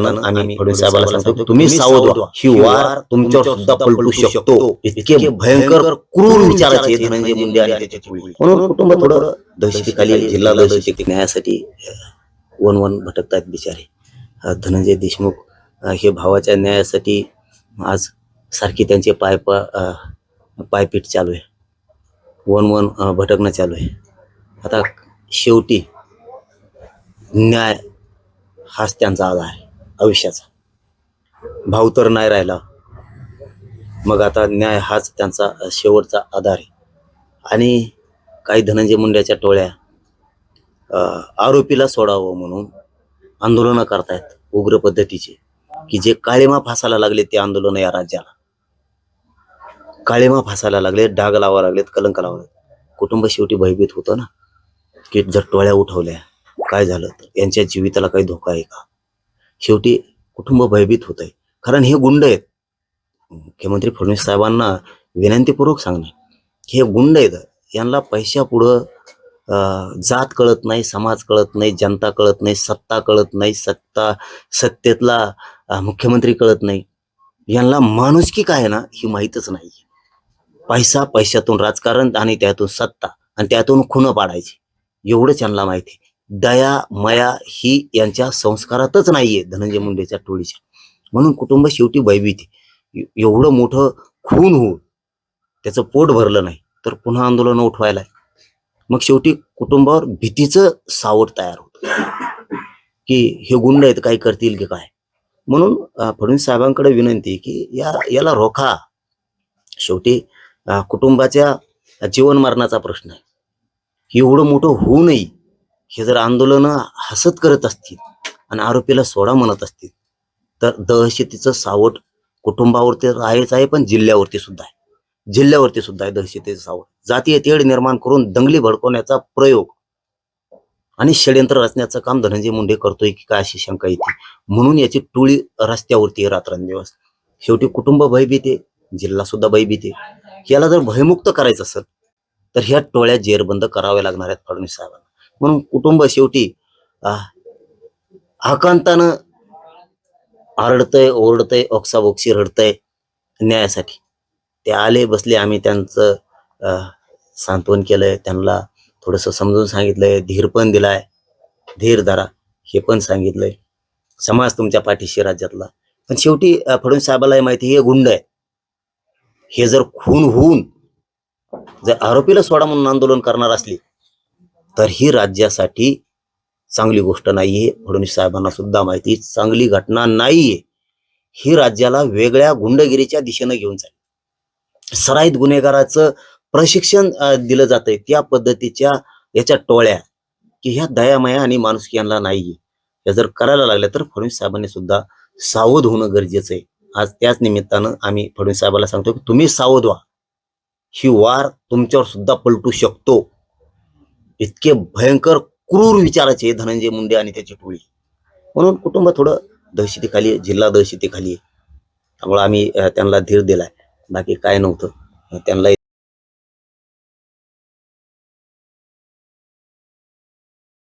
निमित्तानं आम्ही फडणवीस साहेबांना सांगतो तुम्ही सावध व्हा. ही वार तुमच्यावर सुद्धा पलटू शकतो. इतके भयंकर क्रूर विचाराचे धनंजय मुंडे आणि त्याच्या टोळी. म्हणून कुटुंब थोडं दहशतीखाली. जिल्हा दहशती न्यायासाठी वन वन भटकतायत बिचारे. धनंजय देशमुख हे भावाच्या न्यायासाठी आज सारखी त्यांचे पाय पा- अं, पायपीट चालू आहे. वन वन भटकणं चालू आहे. आता शेवटी न्याय हाच त्यांचा आधार आहे. आयुष्याचा. भाव तर नाही राहिला. मग आता न्याय हाच त्यांचा शेवटचा आधार आहे. आणि काही धनंजय मुंड्याच्या टोळ्या आरोपीला सोडावं म्हणून आंदोलनं करतायत उग्र पद्धतीचे. की जे काळेमा फासायला लागले ते आंदोलन या राज्याला. काळेमा फासायला लागले डाग लावा लागलेत कलंक लावा लागले कुटुंब शेवटी भयभीत होतं ना? की जर टोळ्या उठवल्या काय झालं? तर यांच्या जीवितला काही धोका आहे का? शेवटी कुटुंब भयभीत होत आहे कारण हे गुंड आहेत. मुख्यमंत्री फडणवीस साहेबांना विनंतीपूर्वक सांगणे हे गुंड आहेत. यांना पैशापुढं अं, जात कळत नाही समाज कळत नाही जनता कळत नाही सत्ता कळत नाही सत्ता सत्तेतला मुख्यमंत्री कळत नाही. यांना माणुसकी काय आहे ना ही माहीतच नाही. पैसा पैशातून राजकारण आणि त्यातून सत्ता आणि त्यातून खुनं पाडायची. एवढंच यांना माहिती आहे. दया मया ही यांच्या संस्कारातच नाहीये धनंजय मुंडेच्या टोळीच्या. म्हणून कुटुंब शेवटी भयभीत एवढं मोठं खून होऊन त्याचं पोट भरलं नाही तर पुन्हा आंदोलन उठवायला आहे. मग शेवटी कुटुंबावर भीतीचं सावट तयार होत. की हे गुंड आहेत काय करतील की काय? म्हणून फडणवीस साहेबांकडे विनंती की या याला रोखा. शेवटी कुटुंबाच्या जीवन मरणाचा प्रश्न आहे. एवढं मोठं होऊ नये. हे जर आंदोलन हसत करत असतील आणि आरोपीला सोडा म्हणत असतील तर दहशतीचं सावट कुटुंबावरती आहेच आहे पण जिल्ह्यावरती सुद्धा आहे. जिल्ह्यावरती सुद्धा आहे दहशतीचं सावट. जातीय तेढ निर्माण करून दंगली भडकवण्याचा प्रयोग आणि षडयंत्र रचण्याचं काम धनंजय मुंडे करतोय की काय अशी शंका येते? म्हणून याची टोळी रस्त्यावरती आहे रात्रंदिवस शेवटी कुटुंब भयभीते जिल्हा सुद्धा भयभीते याला जर भयमुक्त करायचं असेल तर ह्या टोळ्या जेरबंद कराव्या लागणार आहेत फडणवीस साहेबांना. म्हणून कुटुंब शेवटी आकांतानं आरडतंय ओरडतंय ओक्साबोक्सी रडतंय न्यायासाठी. ते आले बसले आम्ही त्यांचं सांत्वन केलंय त्यांना थोडंसं समजून सांगितलंय धीर पण दिलाय धीर धरा हे पण सांगितलंय. समाज तुमच्या पाठीशी राज्यातला. पण शेवटी फडणवीस साहेबाला माहिती हे गुंड आहे. हे जर खून होऊन जर आरोपीला सोडा म्हणून आंदोलन करणार असली तर ही राज्यासाठी चांगली गोष्ट नाहीये. फडणवीस साहेबांना सुद्धा माहिती चांगली घटना नाहीये. ही राज्याला वेगळ्या गुंडगिरीच्या दिशेनं घेऊन जाईल. सराईत गुन्हेगाराचं प्रशिक्षण दिलं जातंय त्या पद्धतीच्या याच्या टोळ्या की ह्या दयामया आणि माणुसकी यांना नाहीये. या जर करायला लागल्या तर फडणवीस साहेबांनी सुद्धा सावध होणं गरजेचं आहे आज त्याच निमित्तानं आम्ही फडणवीस साहेबाला सांगतो की तुम्ही सावध व्हा. ही वार तुमच्यावर सुद्धा पलटू शकतो. इतके भयंकर क्रूर विचाराचे धनंजय मुंडे आणि त्याची टोळी. म्हणून कुटुंब थोडं दहशतीखाली आहे जिल्हा दहशतीखाली आहे. त्यामुळे आम्ही त्यांना धीर दिलाय. बाकी काय नव्हतं. त्यांना